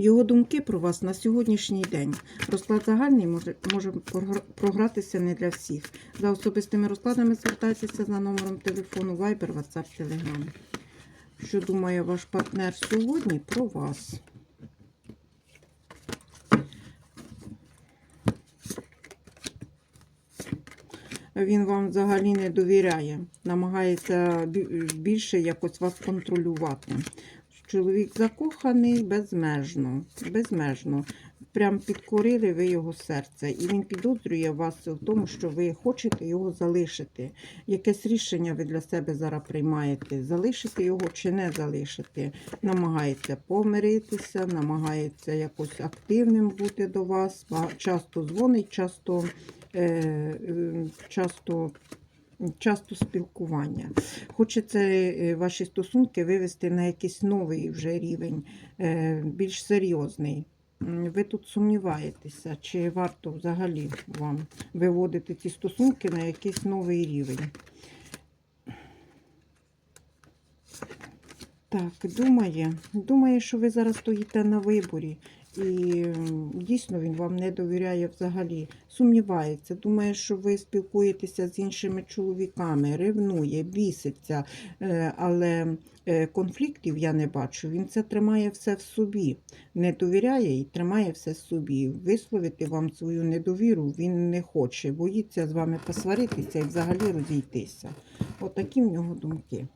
Його думки про вас на сьогоднішній день. Розклад загальний може, може програтися не для всіх. За особистими розкладами звертайтеся за номером телефону Viber, WhatsApp, Telegram. Що думає ваш партнер сьогодні про вас? Він вам взагалі не довіряє, намагається більше якось вас контролювати. Чоловік закоханий безмежно, безмежно. Прям підкорили ви його серце, і він підозрює вас в тому, що ви хочете його залишити. Якесь рішення ви для себе зараз приймаєте, залишити його чи не залишити. Намагається помиритися, намагається якось активним бути до вас. Часто дзвонить, часто, е, часто, часто спілкування. Хочеться е, ваші стосунки вивести на якийсь новий вже рівень, е, більш серйозний. Ви тут сумніваєтеся, чи варто взагалі вам виводити ці стосунки на якийсь новий рівень. Так, думає, думає, що ви зараз стоїте на виборі. І дійсно він вам не довіряє взагалі. Сумнівається, думає, що ви спілкуєтеся з іншими чоловіками, ревнує, біситься, Е, але е, конфліктів я не бачу. Він це тримає все в собі, не довіряє і тримає все в собі. Висловити вам свою недовіру він не хоче, боїться з вами посваритися і взагалі розійтися. Отакі в нього думки.